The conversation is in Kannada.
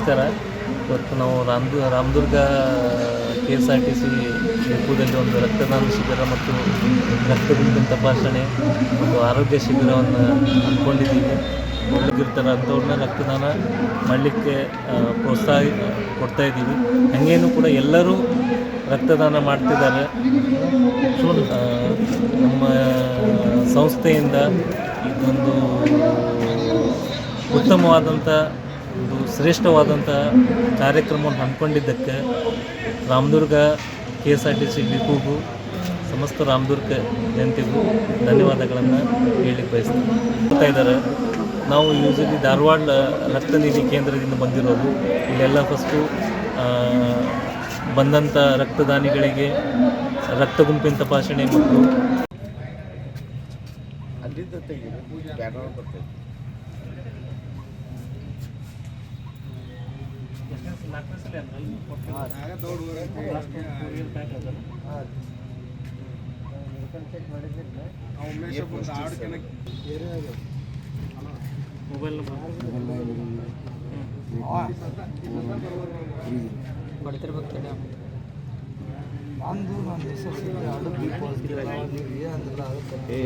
ನಮಸ್ಕಾರ. ಇವತ್ತು ನಾವು ರಾಮದು, Ramadurga K S R T C ಡಿಪೋದಲ್ಲಿ ಒಂದು ರಕ್ತದಾನ ಶಿಬಿರ ಮತ್ತು ರಕ್ತ ಗುಂಪಿನ ತಪಾಸಣೆ ಮತ್ತು ಆರೋಗ್ಯ ಶಿಬಿರವನ್ನು ಹಮ್ಮಿಕೊಂಡಿದ್ದೀವಿ. ಒಳಗಿರ್ತಾರೆ ಅಂಥವ್ರನ್ನ ರಕ್ತದಾನ ಮಾಡಲಿಕ್ಕೆ ಪ್ರೋತ್ಸಾಹ, ಕೊಡ್ತಾ ಇದ್ದೀವಿ. ಹಾಗೇನು ಕೂಡ ಎಲ್ಲರೂ ರಕ್ತದಾನ ಮಾಡ್ತಿದ್ದಾರೆ. ನಮ್ಮ ಸಂಸ್ಥೆಯಿಂದ ಇದೊಂದು ಉತ್ತಮವಾದಂಥ ಒಂದು ಶ್ರೇಷ್ಠವಾದಂಥ ಕಾರ್ಯಕ್ರಮವನ್ನು ಹಮ್ಮಿಕೊಂಡಿದ್ದಕ್ಕೆ Ramadurga K S R T C ಡಿಪೋಗೂ ಸಮಸ್ತ ರಾಮದುರ್ಗ ಜನತೆಗೂ ಧನ್ಯವಾದಗಳನ್ನು ಹೇಳಲಿಕ್ಕೆ ಬಯಸ್ತೀನಿ. ಇದ್ದಾರೆ, ನಾವು ಯೂಸಲಿ ಧಾರವಾಡ ರಕ್ತನಿಧಿ ಕೇಂದ್ರದಿಂದ ಬಂದಿರೋದು. ಇಲ್ಲೆಲ್ಲ ಫಸ್ಟು ಬಂದಂಥ ರಕ್ತದಾನಿಗಳಿಗೆ ರಕ್ತ ಗುಂಪಿನ ತಪಾಸಣೆ ಮತ್ತು ಮೊಬೈಲ್ ಹೆಸರು ಸಿಗ್ಲಿ, ಅದು ಬಿ ಪಾಸಿಟಿವ್, ನೀವು ಏ